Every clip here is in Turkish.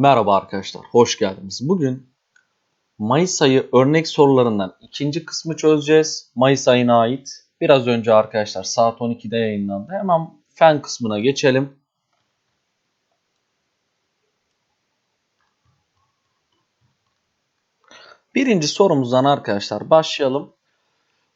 Merhaba arkadaşlar, hoş geldiniz. Bugün Mayıs ayı örnek sorularından ikinci kısmı çözeceğiz. Mayıs ayına ait. Biraz önce arkadaşlar saat 12'de yayınlandı. Hemen fen kısmına geçelim. Birinci sorumuzdan arkadaşlar başlayalım.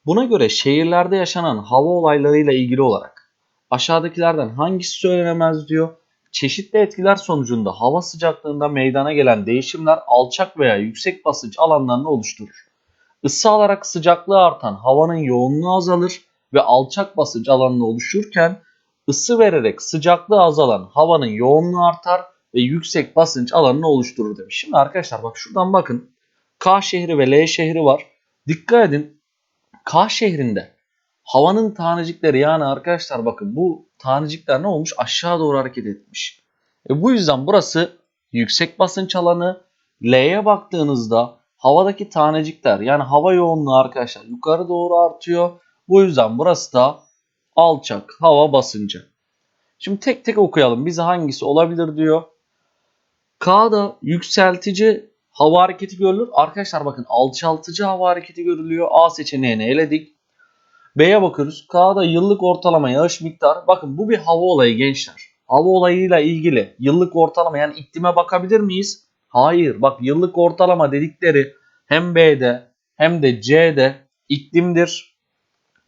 Buna göre şehirlerde yaşanan hava olaylarıyla ilgili olarak aşağıdakilerden hangisi söylenemez diyor. Çeşitli etkiler sonucunda hava sıcaklığında meydana gelen değişimler alçak veya yüksek basınç alanlarını oluşturur. Isı alarak sıcaklığı artan havanın yoğunluğu azalır ve alçak basınç alanını oluşurken ısı vererek sıcaklığı azalan havanın yoğunluğu artar ve yüksek basınç alanını oluşturur demiş. Şimdi arkadaşlar bak şuradan bakın. K şehri ve L şehri var. Dikkat edin. K şehrinde havanın tanecikleri yani arkadaşlar bakın bu tanecikler ne olmuş? Aşağı doğru hareket etmiş. E bu yüzden burası yüksek basınç alanı. L'ye baktığınızda havadaki tanecikler yani hava yoğunluğu arkadaşlar yukarı doğru artıyor. Bu yüzden burası da alçak hava basıncı. Şimdi tek tek okuyalım. Bize hangisi olabilir diyor. K'da yükseltici hava hareketi görülür. Arkadaşlar bakın alçaltıcı hava hareketi görülüyor. A seçeneğini eledik. B'ye bakıyoruz. K'da yıllık ortalama yağış miktarı. Bakın bu bir hava olayı gençler. Hava olayıyla ilgili yıllık ortalama yani iklime bakabilir miyiz? Hayır. Bak yıllık ortalama dedikleri hem B'de hem de C'de iklimdir.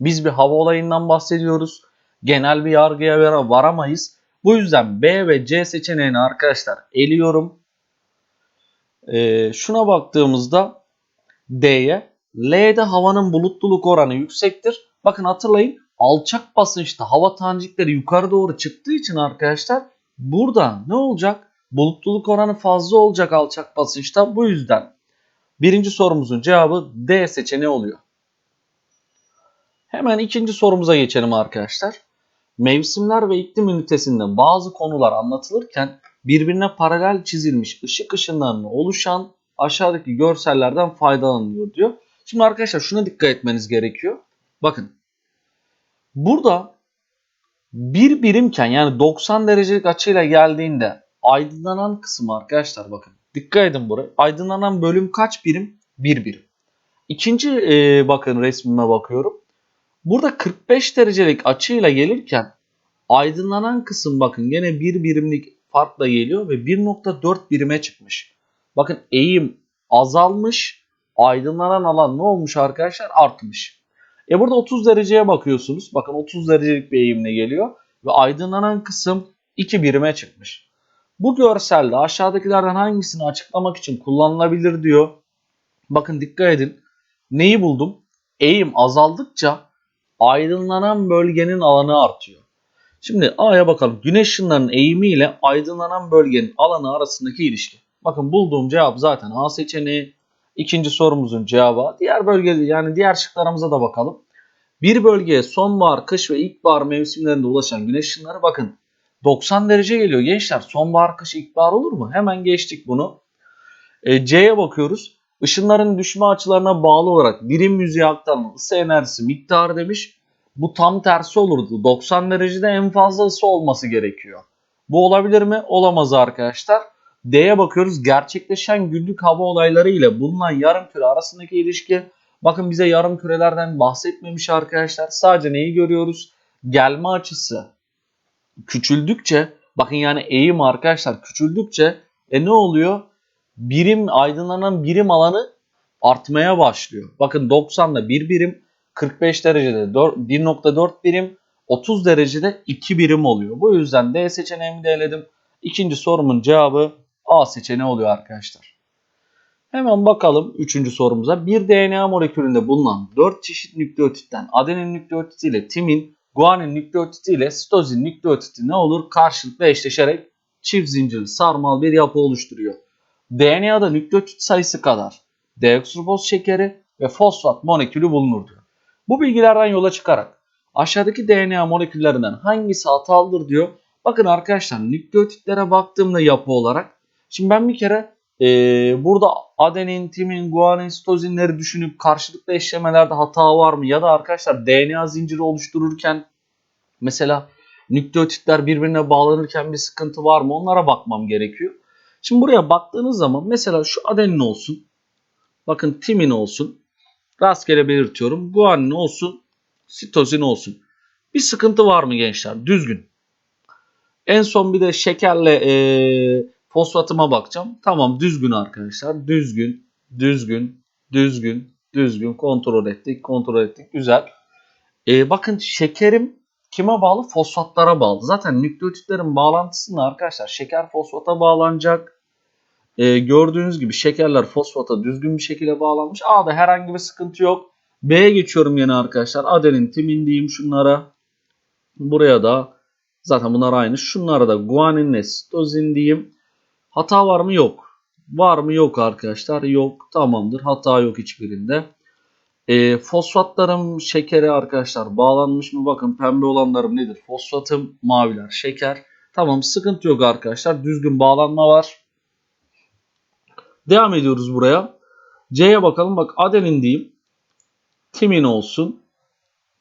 Biz bir hava olayından bahsediyoruz. Genel bir yargıya vara- varamayız. Bu yüzden B ve C seçeneğini arkadaşlar eliyorum. Ee, şuna baktığımızda D'ye L'de havanın bulutluluk oranı yüksektir. Bakın hatırlayın alçak basınçta hava tanecikleri yukarı doğru çıktığı için arkadaşlar burada ne olacak? Bulutluluk oranı fazla olacak alçak basınçta. Bu yüzden birinci sorumuzun cevabı D seçeneği oluyor. Hemen ikinci sorumuza geçelim arkadaşlar. Mevsimler ve iklim ünitesinde bazı konular anlatılırken birbirine paralel çizilmiş ışık ışınlarının oluşan aşağıdaki görsellerden faydalanılıyor diyor. Şimdi arkadaşlar şuna dikkat etmeniz gerekiyor. Bakın. Burada bir birimken yani 90 derecelik açıyla geldiğinde aydınlanan kısım arkadaşlar bakın. Dikkat edin buraya. Aydınlanan bölüm kaç birim? 1 birim. İkinci e, bakın resmime bakıyorum. Burada 45 derecelik açıyla gelirken aydınlanan kısım bakın gene 1 birimlik farkla geliyor ve 1.4 birime çıkmış. Bakın eğim azalmış. Aydınlanan alan ne olmuş arkadaşlar? Artmış. E burada 30 dereceye bakıyorsunuz. Bakın 30 derecelik bir eğimle geliyor. Ve aydınlanan kısım 2 birime çıkmış. Bu görselde aşağıdakilerden hangisini açıklamak için kullanılabilir diyor. Bakın dikkat edin. Neyi buldum? Eğim azaldıkça aydınlanan bölgenin alanı artıyor. Şimdi A'ya bakalım. Güneş ışınlarının eğimi ile aydınlanan bölgenin alanı arasındaki ilişki. Bakın bulduğum cevap zaten A seçeneği. İkinci sorumuzun cevabı. Diğer bölgede yani diğer şıklarımıza da bakalım. Bir bölgeye sonbahar, kış ve ilkbahar mevsimlerinde ulaşan güneş ışınları bakın 90 derece geliyor gençler. Sonbahar, kış, ilkbahar olur mu? Hemen geçtik bunu. E, C'ye bakıyoruz. Işınların düşme açılarına bağlı olarak birim yüzeye aktarılan ısı enerjisi miktarı demiş. Bu tam tersi olurdu. 90 derecede en fazla ısı olması gerekiyor. Bu olabilir mi? Olamaz arkadaşlar. D'ye bakıyoruz. Gerçekleşen günlük hava olayları ile bulunan yarım küre arasındaki ilişki. Bakın bize yarım kürelerden bahsetmemiş arkadaşlar. Sadece neyi görüyoruz? Gelme açısı küçüldükçe bakın yani eğim arkadaşlar küçüldükçe e ne oluyor? Birim aydınlanan birim alanı artmaya başlıyor. Bakın 90'da 1 birim, 45 derecede 1.4 birim, 30 derecede 2 birim oluyor. Bu yüzden D seçeneğimi de eledim. İkinci sorumun cevabı A seçeneği oluyor arkadaşlar. Hemen bakalım üçüncü sorumuza. Bir DNA molekülünde bulunan 4 çeşit nükleotitten adenin nükleotidi ile timin, guanin nükleotidi ile sitozin nükleotidi ne olur? Karşılıklı eşleşerek çift zincirli sarmal bir yapı oluşturuyor. DNA'da nükleotit sayısı kadar deoksiriboz şekeri ve fosfat molekülü bulunur diyor. Bu bilgilerden yola çıkarak aşağıdaki DNA moleküllerinden hangisi hatalıdır diyor. Bakın arkadaşlar nükleotitlere baktığımda yapı olarak şimdi ben bir kere e, burada adenin, timin, guanin, sitozinleri düşünüp karşılıklı eşlemelerde hata var mı? Ya da arkadaşlar DNA zinciri oluştururken mesela nükleotitler birbirine bağlanırken bir sıkıntı var mı? Onlara bakmam gerekiyor. Şimdi buraya baktığınız zaman mesela şu adenin olsun. Bakın timin olsun. Rastgele belirtiyorum. Guanin olsun. Sitozin olsun. Bir sıkıntı var mı gençler? Düzgün. En son bir de şekerle eee, fosfatıma bakacağım. Tamam düzgün arkadaşlar. Düzgün, düzgün, düzgün, düzgün. Kontrol ettik, kontrol ettik. Güzel. Ee, bakın şekerim kime bağlı? Fosfatlara bağlı. Zaten nükleotitlerin bağlantısında arkadaşlar şeker fosfata bağlanacak. Ee, gördüğünüz gibi şekerler fosfata düzgün bir şekilde bağlanmış. A'da herhangi bir sıkıntı yok. B'ye geçiyorum yine arkadaşlar. Adenin, timin diyeyim şunlara. Buraya da zaten bunlar aynı. Şunlara da guaninle sitozin diyeyim. Hata var mı? Yok. Var mı? Yok arkadaşlar. Yok. Tamamdır. Hata yok hiçbirinde. E, fosfatlarım şekere arkadaşlar bağlanmış mı? Bakın pembe olanlarım nedir? Fosfatım maviler şeker. Tamam sıkıntı yok arkadaşlar. Düzgün bağlanma var. Devam ediyoruz buraya. C'ye bakalım. Bak adenin diyeyim. Timin olsun.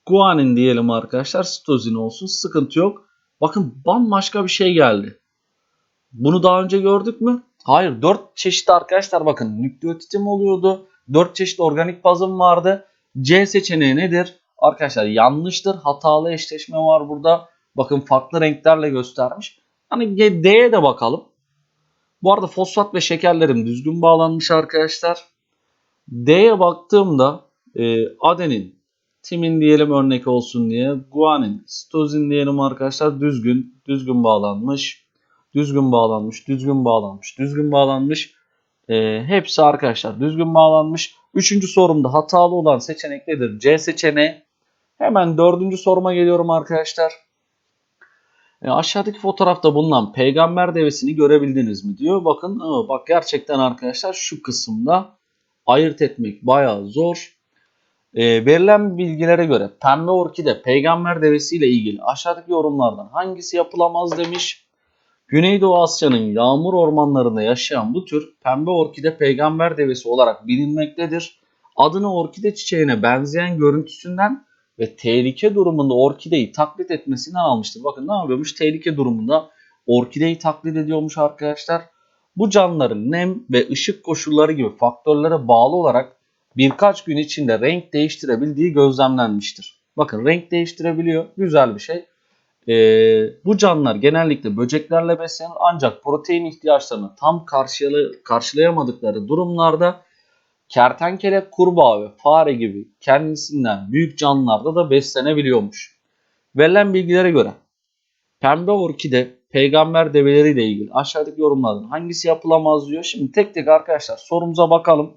Guanin diyelim arkadaşlar. Sitozin olsun. Sıkıntı yok. Bakın bambaşka bir şey geldi. Bunu daha önce gördük mü? Hayır. 4 çeşit arkadaşlar bakın. Nükleotitim oluyordu. 4 çeşit organik bazım vardı. C seçeneği nedir? Arkadaşlar yanlıştır. Hatalı eşleşme var burada. Bakın farklı renklerle göstermiş. Hani D'ye de bakalım. Bu arada fosfat ve şekerlerim düzgün bağlanmış arkadaşlar. D'ye baktığımda e, adenin, timin diyelim örnek olsun diye. Guanin, sitozin diyelim arkadaşlar düzgün, düzgün bağlanmış. Düzgün bağlanmış, düzgün bağlanmış, düzgün bağlanmış. E, hepsi arkadaşlar düzgün bağlanmış. Üçüncü sorumda hatalı olan seçenek nedir? C seçeneği. Hemen dördüncü soruma geliyorum arkadaşlar. E, aşağıdaki fotoğrafta bulunan peygamber devesini görebildiniz mi diyor. Bakın bak gerçekten arkadaşlar şu kısımda ayırt etmek bayağı zor. E, verilen bilgilere göre pembe orkide peygamber devesiyle ilgili aşağıdaki yorumlardan hangisi yapılamaz demiş. Güneydoğu Asya'nın yağmur ormanlarında yaşayan bu tür pembe orkide peygamber devesi olarak bilinmektedir. Adını orkide çiçeğine benzeyen görüntüsünden ve tehlike durumunda orkideyi taklit etmesinden almıştır. Bakın ne yapıyormuş? Tehlike durumunda orkideyi taklit ediyormuş arkadaşlar. Bu canlıların nem ve ışık koşulları gibi faktörlere bağlı olarak birkaç gün içinde renk değiştirebildiği gözlemlenmiştir. Bakın renk değiştirebiliyor. Güzel bir şey. Ee, bu canlılar genellikle böceklerle beslenir ancak protein ihtiyaçlarını tam karşılay- karşılayamadıkları durumlarda kertenkele, kurbağa ve fare gibi kendisinden büyük canlılarda da beslenebiliyormuş. Verilen bilgilere göre pembe orkide peygamber develeriyle ilgili aşağıdaki yorumlardan hangisi yapılamaz diyor. Şimdi tek tek arkadaşlar sorumuza bakalım.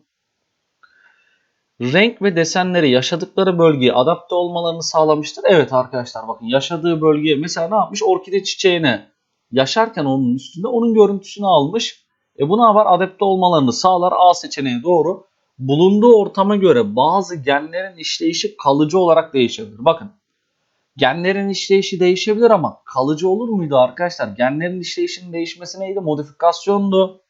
Renk ve desenleri yaşadıkları bölgeye adapte olmalarını sağlamıştır. Evet arkadaşlar bakın yaşadığı bölgeye mesela ne yapmış? Orkide çiçeğine yaşarken onun üstünde onun görüntüsünü almış. E buna var adapte olmalarını sağlar. A seçeneği doğru. Bulunduğu ortama göre bazı genlerin işleyişi kalıcı olarak değişebilir. Bakın genlerin işleyişi değişebilir ama kalıcı olur muydu arkadaşlar? Genlerin işleyişinin değişmesi neydi? Modifikasyondu.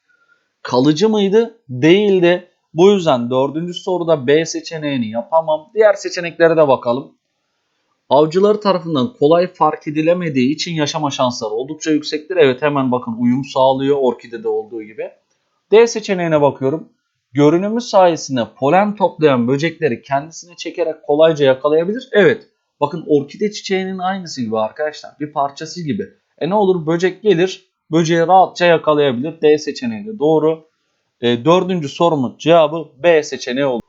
Kalıcı mıydı? Değildi. Bu yüzden dördüncü soruda B seçeneğini yapamam. Diğer seçeneklere de bakalım. Avcıları tarafından kolay fark edilemediği için yaşama şansları oldukça yüksektir. Evet hemen bakın uyum sağlıyor orkidede olduğu gibi. D seçeneğine bakıyorum. Görünümü sayesinde polen toplayan böcekleri kendisine çekerek kolayca yakalayabilir. Evet bakın orkide çiçeğinin aynısı gibi arkadaşlar. Bir parçası gibi. E ne olur böcek gelir böceği rahatça yakalayabilir. D seçeneği de doğru. E, dördüncü sorumun cevabı B seçeneği olur.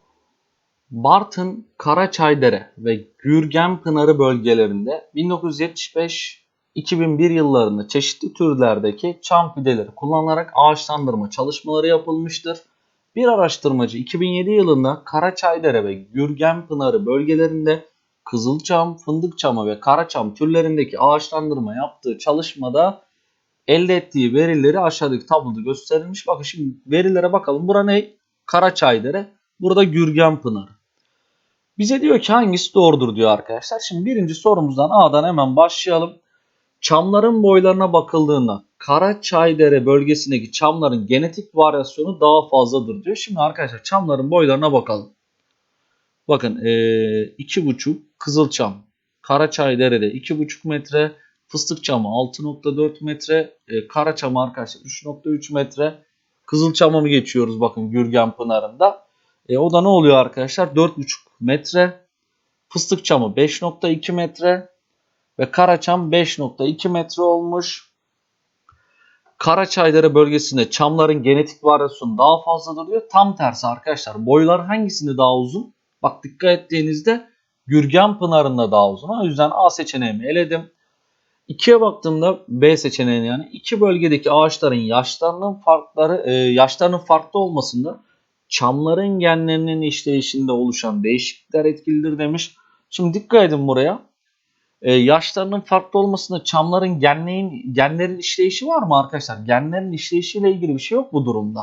Bartın, Karaçaydere ve Gürgenpınarı bölgelerinde 1975-2001 yıllarında çeşitli türlerdeki çam fideleri kullanılarak ağaçlandırma çalışmaları yapılmıştır. Bir araştırmacı 2007 yılında Karaçaydere ve Gürgenpınarı bölgelerinde kızılçam, fındıkçamı ve karaçam türlerindeki ağaçlandırma yaptığı çalışmada elde ettiği verileri aşağıdaki tabloda gösterilmiş. Bakın şimdi verilere bakalım. Bura ne? Karaçaydere. Burada Gürgenpınar. Bize diyor ki hangisi doğrudur diyor arkadaşlar. Şimdi birinci sorumuzdan A'dan hemen başlayalım. Çamların boylarına bakıldığında Karaçaydere bölgesindeki çamların genetik varyasyonu daha fazladır diyor. Şimdi arkadaşlar çamların boylarına bakalım. Bakın ee, 2,5 Kızılçam. Karaçaydere'de 2,5 metre. Fıstık çamı 6.4 metre. E, kara çamı arkadaşlar 3.3 metre. Kızıl çamı mı geçiyoruz bakın Gürgen Pınarı'nda. E, o da ne oluyor arkadaşlar? 4.5 metre. Fıstık çamı 5.2 metre. Ve Karaçam 5.2 metre olmuş. Karaçaydere bölgesinde çamların genetik varyasyonu daha fazladır diyor. Tam tersi arkadaşlar. Boylar hangisinde daha uzun? Bak dikkat ettiğinizde Gürgen Pınarı'nda daha uzun. O yüzden A seçeneğimi eledim. 2'ye baktığımda B seçeneğini yani iki bölgedeki ağaçların yaşlarının farkları e, yaşlarının farklı olmasında çamların genlerinin işleyişinde oluşan değişiklikler etkilidir demiş. Şimdi dikkat edin buraya. Ee, yaşlarının farklı olmasında çamların genlerin, genlerin işleyişi var mı arkadaşlar? Genlerin işleyişiyle ilgili bir şey yok bu durumda.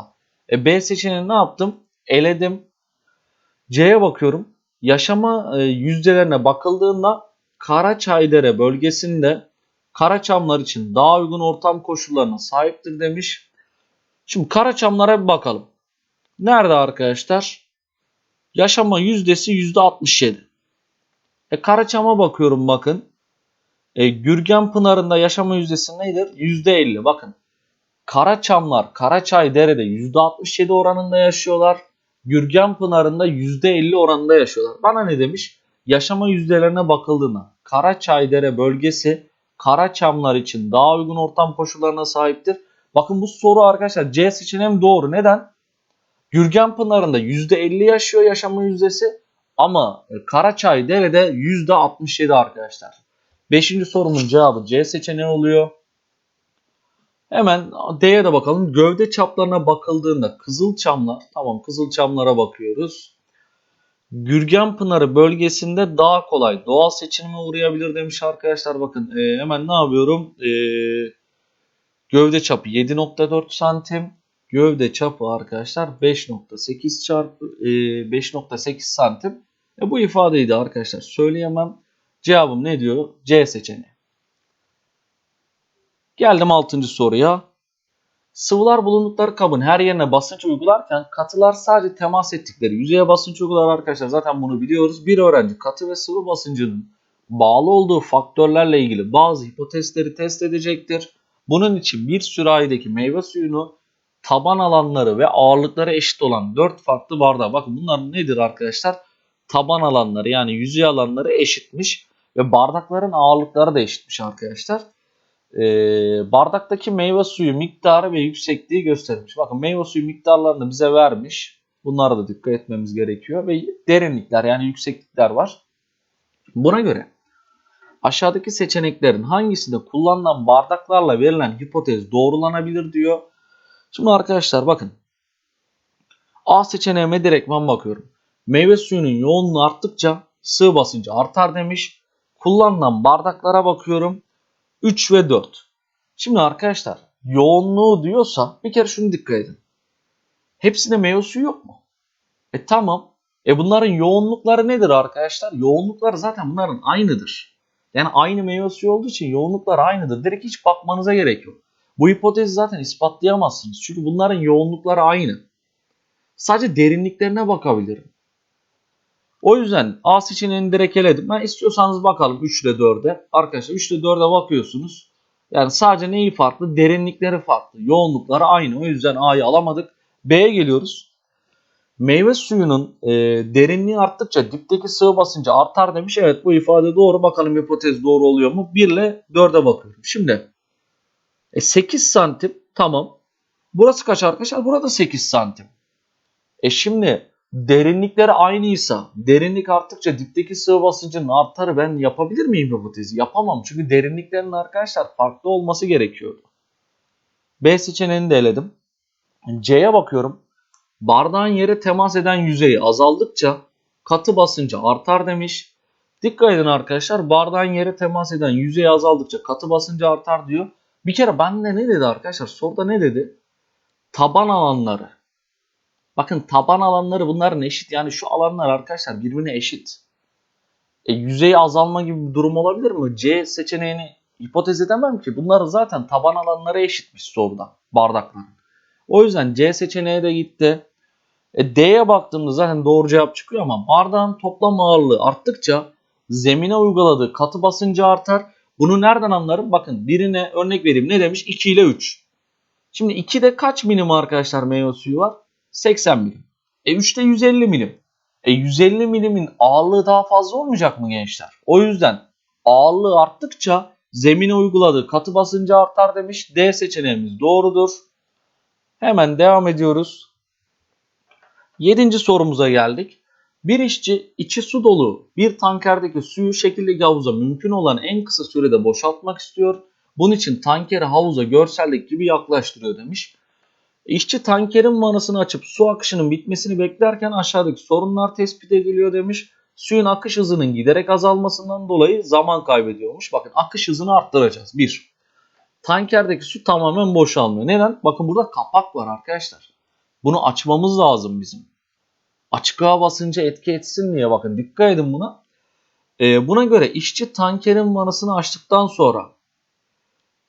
E, B seçeneğini ne yaptım? Eledim. C'ye bakıyorum. Yaşama e, yüzdelerine bakıldığında Karaçaydere bölgesinde Karaçamlar için daha uygun ortam koşullarına sahiptir demiş. Şimdi Karaçamlara bir bakalım. Nerede arkadaşlar? Yaşama yüzdesi %67. E, Karaçam'a bakıyorum bakın. E, Gürgen Pınarı'nda yaşama yüzdesi nedir? %50. Bakın. Karaçamlar, Karaçay Dere'de %67 oranında yaşıyorlar. Gürgen Pınarı'nda %50 oranında yaşıyorlar. Bana ne demiş? Yaşama yüzdelerine bakıldığında Karaçaydere bölgesi Karaçamlar için daha uygun ortam koşullarına sahiptir. Bakın bu soru arkadaşlar C seçeneğim doğru. Neden? Gürgen Pınarı'nda %50 yaşıyor yaşama yüzdesi ama Karaçay Dere'de %67 arkadaşlar. Beşinci sorumun cevabı C seçeneği oluyor. Hemen D'ye de bakalım. Gövde çaplarına bakıldığında Kızılçamlar, tamam Kızılçamlara bakıyoruz. Gürgen Pınarı bölgesinde daha kolay doğal seçilime uğrayabilir demiş arkadaşlar. Bakın e, hemen ne yapıyorum? E, gövde çapı 7.4 santim. Gövde çapı arkadaşlar 5.8 çarpı e, 5.8 santim. E, bu ifadeyi de arkadaşlar söyleyemem. Cevabım ne diyor? C seçeneği. Geldim 6. soruya. Sıvılar bulundukları kabın her yerine basınç uygularken katılar sadece temas ettikleri yüzeye basınç uygular arkadaşlar. Zaten bunu biliyoruz. Bir öğrenci katı ve sıvı basıncının bağlı olduğu faktörlerle ilgili bazı hipotezleri test edecektir. Bunun için bir sürahideki meyve suyunu taban alanları ve ağırlıkları eşit olan 4 farklı bardağa. Bakın bunlar nedir arkadaşlar? Taban alanları yani yüzey alanları eşitmiş ve bardakların ağırlıkları da eşitmiş arkadaşlar e, bardaktaki meyve suyu miktarı ve yüksekliği göstermiş. Bakın meyve suyu miktarlarını bize vermiş. Bunlara da dikkat etmemiz gerekiyor. Ve derinlikler yani yükseklikler var. Buna göre aşağıdaki seçeneklerin hangisinde kullanılan bardaklarla verilen hipotez doğrulanabilir diyor. Şimdi arkadaşlar bakın. A seçeneğime direktman bakıyorum. Meyve suyunun yoğunluğu arttıkça sığ basıncı artar demiş. Kullanılan bardaklara bakıyorum. 3 ve 4. Şimdi arkadaşlar yoğunluğu diyorsa bir kere şunu dikkat edin. Hepsinde meyve yok mu? E tamam. E bunların yoğunlukları nedir arkadaşlar? Yoğunlukları zaten bunların aynıdır. Yani aynı meyve olduğu için yoğunluklar aynıdır. Direkt hiç bakmanıza gerek yok. Bu hipotezi zaten ispatlayamazsınız. Çünkü bunların yoğunlukları aynı. Sadece derinliklerine bakabilirim. O yüzden A seçeneğini direkt eledim. Ben istiyorsanız bakalım 3 ile 4'e. Arkadaşlar 3 ile 4'e bakıyorsunuz. Yani sadece neyi farklı? Derinlikleri farklı. Yoğunlukları aynı. O yüzden A'yı alamadık. B'ye geliyoruz. Meyve suyunun e, derinliği arttıkça dipteki sıvı basıncı artar demiş. Evet bu ifade doğru. Bakalım hipotez doğru oluyor mu? 1 ile 4'e bakıyorum. Şimdi e, 8 santim tamam. Burası kaç arkadaşlar? Burada 8 santim. E şimdi derinlikleri aynıysa derinlik arttıkça dipteki sıvı basıncının artarı ben yapabilir miyim hipotezi? Yapamam çünkü derinliklerin arkadaşlar farklı olması gerekiyordu. B seçeneğini de eledim. C'ye bakıyorum. Bardağın yere temas eden yüzeyi azaldıkça katı basıncı artar demiş. Dikkat edin arkadaşlar bardağın yere temas eden yüzeyi azaldıkça katı basıncı artar diyor. Bir kere bende ne dedi arkadaşlar soruda ne dedi? Taban alanları Bakın taban alanları bunların eşit. Yani şu alanlar arkadaşlar birbirine eşit. E, yüzey azalma gibi bir durum olabilir mi? C seçeneğini hipotez edemem ki. Bunlar zaten taban alanları eşitmiş soruda bardakların. O yüzden C seçeneği de gitti. E, D'ye baktığımda zaten doğru cevap çıkıyor ama bardağın toplam ağırlığı arttıkça zemine uyguladığı katı basıncı artar. Bunu nereden anlarım? Bakın birine örnek vereyim. Ne demiş? 2 ile 3. Şimdi 2'de kaç milim arkadaşlar meyve suyu var? 80 milim. E 3'te 150 milim. E 150 milimin ağırlığı daha fazla olmayacak mı gençler? O yüzden ağırlığı arttıkça zemine uyguladığı katı basıncı artar demiş. D seçeneğimiz doğrudur. Hemen devam ediyoruz. Yedinci sorumuza geldik. Bir işçi içi su dolu bir tankerdeki suyu şekildeki havuza mümkün olan en kısa sürede boşaltmak istiyor. Bunun için tankeri havuza görseldeki gibi yaklaştırıyor demiş. İşçi tankerin vanasını açıp su akışının bitmesini beklerken aşağıdaki sorunlar tespit ediliyor demiş. Suyun akış hızının giderek azalmasından dolayı zaman kaybediyormuş. Bakın akış hızını arttıracağız. 1. Tankerdeki su tamamen boşalmıyor. Neden? Bakın burada kapak var arkadaşlar. Bunu açmamız lazım bizim. Açık hava basıncı etki etsin diye bakın dikkat edin buna. Ee, buna göre işçi tankerin vanasını açtıktan sonra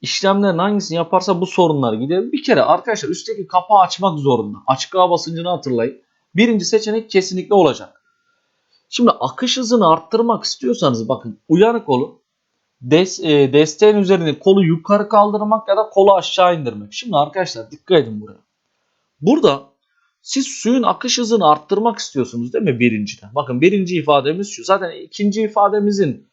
işlemlerin hangisini yaparsa bu sorunlar gider. Bir kere arkadaşlar üstteki kapağı açmak zorunda. Açık hava basıncını hatırlayın. Birinci seçenek kesinlikle olacak. Şimdi akış hızını arttırmak istiyorsanız bakın uyanık olun. Des, e, desteğin üzerinde kolu yukarı kaldırmak ya da kolu aşağı indirmek. Şimdi arkadaşlar dikkat edin buraya. Burada siz suyun akış hızını arttırmak istiyorsunuz değil mi birinciden? Bakın birinci ifademiz şu. Zaten ikinci ifademizin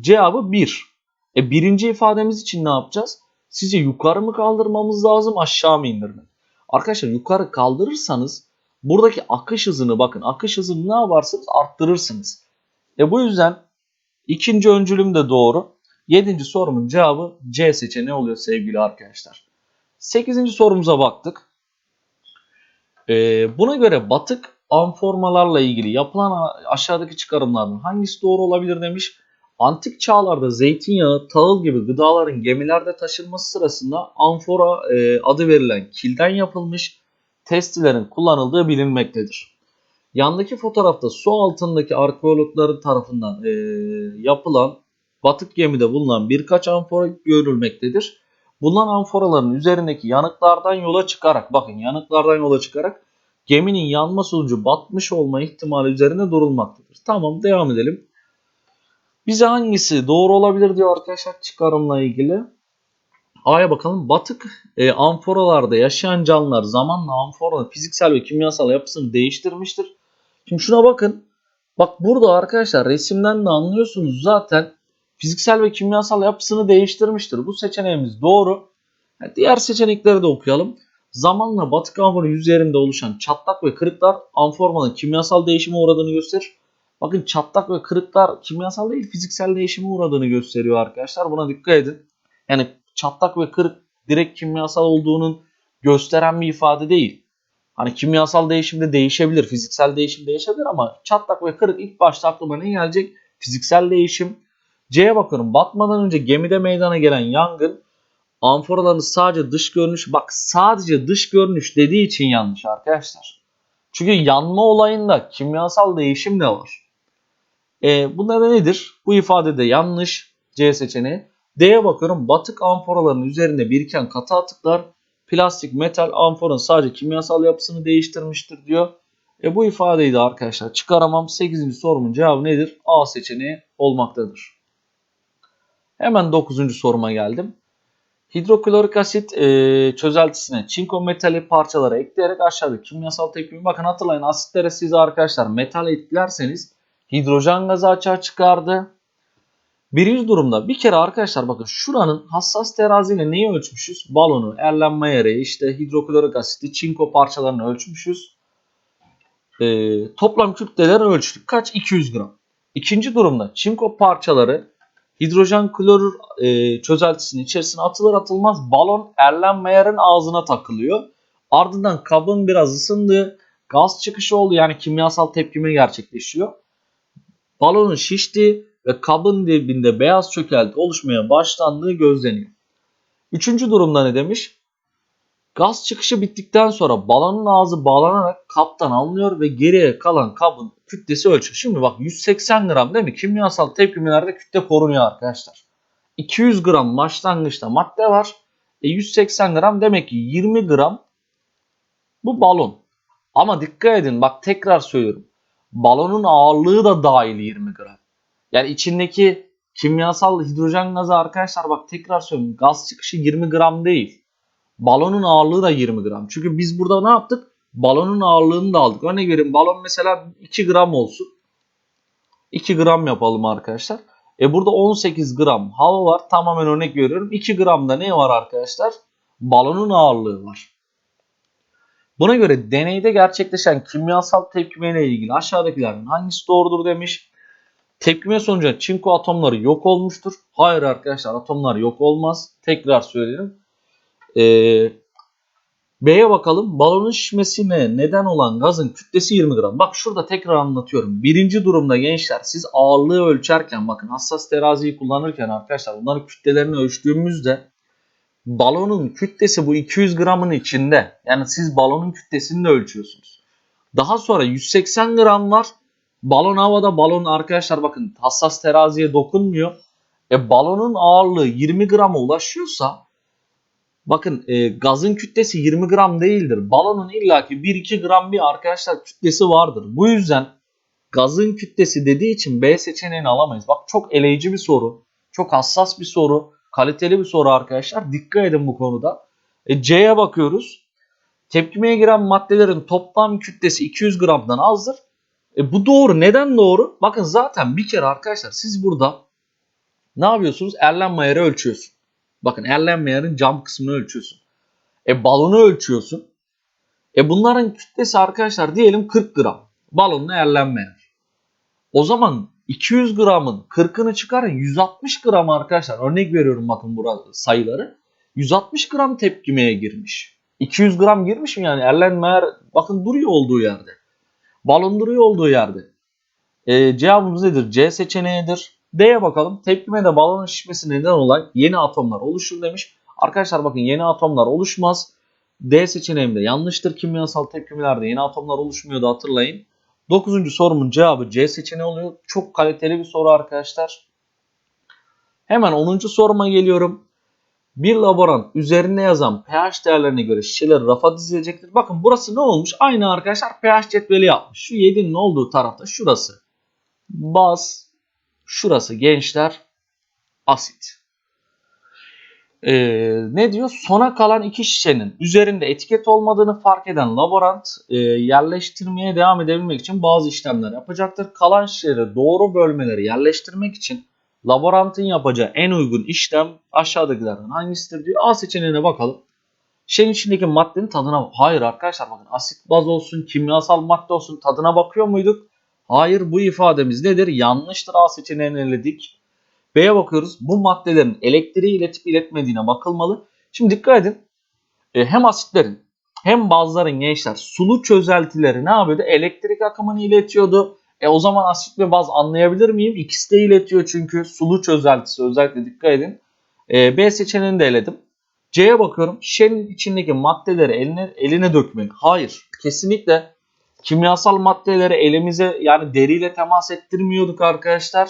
cevabı 1. E birinci ifademiz için ne yapacağız? Sizce yukarı mı kaldırmamız lazım aşağı mı indirmek? Arkadaşlar yukarı kaldırırsanız buradaki akış hızını bakın akış hızını ne yaparsınız? Arttırırsınız. E bu yüzden ikinci öncülüm de doğru. Yedinci sorumun cevabı C seçeneği oluyor sevgili arkadaşlar. Sekizinci sorumuza baktık. Ee, buna göre batık amformalarla ilgili yapılan aşağıdaki çıkarımlardan hangisi doğru olabilir demiş. Antik çağlarda zeytinyağı, tahıl gibi gıdaların gemilerde taşınması sırasında amfora e, adı verilen kilden yapılmış testilerin kullanıldığı bilinmektedir. Yandaki fotoğrafta su altındaki arkeologların tarafından e, yapılan batık gemide bulunan birkaç amfora görülmektedir. Bulunan amforaların üzerindeki yanıklardan yola çıkarak bakın yanıklardan yola çıkarak geminin yanma sonucu batmış olma ihtimali üzerine durulmaktadır. Tamam devam edelim. Bize hangisi doğru olabilir diyor arkadaşlar çıkarımla ilgili. A'ya bakalım. Batık e, amforalarda yaşayan canlılar zamanla amforanın fiziksel ve kimyasal yapısını değiştirmiştir. Şimdi şuna bakın. Bak burada arkadaşlar resimden de anlıyorsunuz zaten fiziksel ve kimyasal yapısını değiştirmiştir. Bu seçeneğimiz doğru. Diğer seçenekleri de okuyalım. Zamanla batık amforanın yüzeyinde oluşan çatlak ve kırıklar amformanın kimyasal değişime uğradığını gösterir. Bakın çatlak ve kırıklar kimyasal değil fiziksel değişime uğradığını gösteriyor arkadaşlar. Buna dikkat edin. Yani çatlak ve kırık direkt kimyasal olduğunun gösteren bir ifade değil. Hani kimyasal değişimde değişebilir, fiziksel değişim değişebilir ama çatlak ve kırık ilk başta aklıma ne gelecek? Fiziksel değişim. C'ye bakıyorum. Batmadan önce gemide meydana gelen yangın amforaların sadece dış görünüş bak sadece dış görünüş dediği için yanlış arkadaşlar. Çünkü yanma olayında kimyasal değişim de var. E, bunlar da nedir? Bu ifade de yanlış. C seçeneği. D'ye bakıyorum. Batık amforaların üzerinde biriken katı atıklar plastik, metal amforanın sadece kimyasal yapısını değiştirmiştir diyor. E bu ifadeyi de arkadaşlar çıkaramam. 8. sorumun cevabı nedir? A seçeneği olmaktadır. Hemen 9. soruma geldim. Hidroklorik asit e, çözeltisine çinko metali parçaları ekleyerek aşağıdaki kimyasal tepkimi bakın hatırlayın asitlere siz arkadaşlar metal eklerseniz hidrojen gazı açığa çıkardı. Birinci durumda bir kere arkadaşlar bakın şuranın hassas teraziyle neyi ölçmüşüz? Balonu, erlenme işte hidroklorik asiti, çinko parçalarını ölçmüşüz. E, toplam kütleleri ölçtük. Kaç? 200 gram. İkinci durumda çinko parçaları hidrojen klorür e, çözeltisinin içerisine atılır atılmaz balon Erlenmeyer'in ağzına takılıyor. Ardından kabın biraz ısındı. Gaz çıkışı oldu yani kimyasal tepkime gerçekleşiyor. Balonun şişti ve kabın dibinde beyaz çökelti oluşmaya başlandığı gözleniyor. Üçüncü durumda ne demiş? Gaz çıkışı bittikten sonra balonun ağzı bağlanarak kaptan alınıyor ve geriye kalan kabın kütlesi ölçülür. Şimdi bak 180 gram değil mi? Kimyasal tepkimelerde kütle korunuyor arkadaşlar. 200 gram başlangıçta madde var. E 180 gram demek ki 20 gram bu balon. Ama dikkat edin bak tekrar söylüyorum. Balonun ağırlığı da dahil 20 gram. Yani içindeki kimyasal hidrojen gazı arkadaşlar bak tekrar söylüyorum. Gaz çıkışı 20 gram değil. Balonun ağırlığı da 20 gram. Çünkü biz burada ne yaptık? Balonun ağırlığını da aldık. Örnek vereyim balon mesela 2 gram olsun. 2 gram yapalım arkadaşlar. E burada 18 gram hava var. Tamamen örnek veriyorum. 2 gramda ne var arkadaşlar? Balonun ağırlığı var. Buna göre deneyde gerçekleşen kimyasal tepkime ile ilgili aşağıdakilerden hangisi doğrudur demiş. Tepkime sonucu çinko atomları yok olmuştur. Hayır arkadaşlar atomlar yok olmaz. Tekrar söyleyelim. Ee, B'ye bakalım. Balonun şişmesine neden olan gazın kütlesi 20 gram. Bak şurada tekrar anlatıyorum. Birinci durumda gençler siz ağırlığı ölçerken bakın hassas teraziyi kullanırken arkadaşlar bunların kütlelerini ölçtüğümüzde balonun kütlesi bu 200 gramın içinde. Yani siz balonun kütlesini de ölçüyorsunuz. Daha sonra 180 gram var. Balon havada balon arkadaşlar bakın hassas teraziye dokunmuyor. E balonun ağırlığı 20 grama ulaşıyorsa bakın e, gazın kütlesi 20 gram değildir. Balonun illaki 1-2 gram bir arkadaşlar kütlesi vardır. Bu yüzden gazın kütlesi dediği için B seçeneğini alamayız. Bak çok eleyici bir soru. Çok hassas bir soru. Kaliteli bir soru arkadaşlar. Dikkat edin bu konuda. E, C'ye bakıyoruz. Tepkimeye giren maddelerin toplam kütlesi 200 gramdan azdır. E, bu doğru. Neden doğru? Bakın zaten bir kere arkadaşlar siz burada ne yapıyorsunuz? Erlenmeyer'i ölçüyorsun. Bakın Erlenmeyer'in cam kısmını ölçüyorsun. E balonu ölçüyorsun. E bunların kütlesi arkadaşlar diyelim 40 gram. Balonla Erlenmeyer. O zaman 200 gramın 40'ını çıkarın 160 gram arkadaşlar. Örnek veriyorum bakın burada sayıları. 160 gram tepkimeye girmiş. 200 gram girmiş mi yani? Erlenmeyer bakın duruyor olduğu yerde. Balon duruyor olduğu yerde. E, cevabımız nedir? C seçeneğidir. D'ye bakalım. Tepkimede balonun şişmesi neden olan yeni atomlar oluşur demiş. Arkadaşlar bakın yeni atomlar oluşmaz. D seçeneğimde yanlıştır. Kimyasal tepkimelerde yeni atomlar oluşmuyordu hatırlayın. 9. sorumun cevabı C seçeneği oluyor. Çok kaliteli bir soru arkadaşlar. Hemen 10. soruma geliyorum. Bir laborant üzerine yazan pH değerlerine göre şişeleri rafa dizilecektir. Bakın burası ne olmuş? Aynı arkadaşlar pH cetveli yapmış. Şu 7'nin olduğu tarafta şurası. Baz, şurası gençler asit. Ee, ne diyor? Sona kalan iki şişenin üzerinde etiket olmadığını fark eden laborant e, yerleştirmeye devam edebilmek için bazı işlemler yapacaktır. Kalan şişeleri doğru bölmeleri yerleştirmek için laborantın yapacağı en uygun işlem aşağıdakilerden hangisidir diyor. A seçeneğine bakalım. Şişenin içindeki maddenin tadına Hayır arkadaşlar bakın asit baz olsun, kimyasal madde olsun tadına bakıyor muyduk? Hayır bu ifademiz nedir? Yanlıştır A seçeneğini eledik. B'ye bakıyoruz. Bu maddelerin elektriği iletip iletmediğine bakılmalı. Şimdi dikkat edin. E, hem asitlerin hem bazıların gençler sulu çözeltileri ne yapıyordu? Elektrik akımını iletiyordu. E o zaman asit ve baz anlayabilir miyim? İkisi de iletiyor çünkü sulu çözeltisi özellikle dikkat edin. E, B seçeneğini de eledim. C'ye bakıyorum. Şişenin içindeki maddeleri eline, eline dökmeli. Hayır. Kesinlikle kimyasal maddeleri elimize yani deriyle temas ettirmiyorduk arkadaşlar.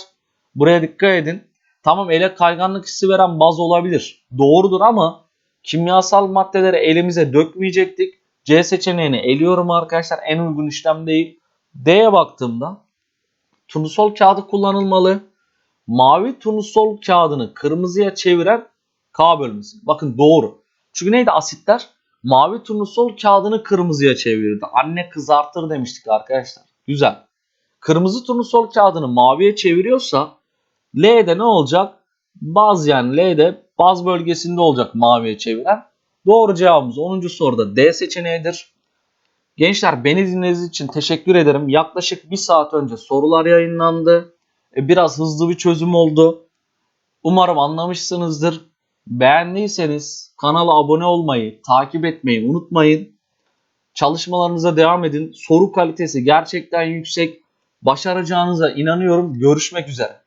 Buraya dikkat edin. Tamam ele kayganlık hissi veren baz olabilir. Doğrudur ama kimyasal maddeleri elimize dökmeyecektik. C seçeneğini eliyorum arkadaşlar. En uygun işlem değil. D'ye baktığımda turnusol kağıdı kullanılmalı. Mavi turnusol kağıdını kırmızıya çeviren K bölmesi. Bakın doğru. Çünkü neydi asitler? Mavi turnusol kağıdını kırmızıya çevirdi. Anne kızartır demiştik arkadaşlar. Güzel. Kırmızı turnusol kağıdını maviye çeviriyorsa L'de ne olacak? Baz yani L'de baz bölgesinde olacak maviye çeviren. Doğru cevabımız 10. soruda D seçeneğidir. Gençler beni dinlediğiniz için teşekkür ederim. Yaklaşık bir saat önce sorular yayınlandı. E, Biraz hızlı bir çözüm oldu. Umarım anlamışsınızdır. Beğendiyseniz kanala abone olmayı, takip etmeyi unutmayın. Çalışmalarınıza devam edin. Soru kalitesi gerçekten yüksek. Başaracağınıza inanıyorum. Görüşmek üzere.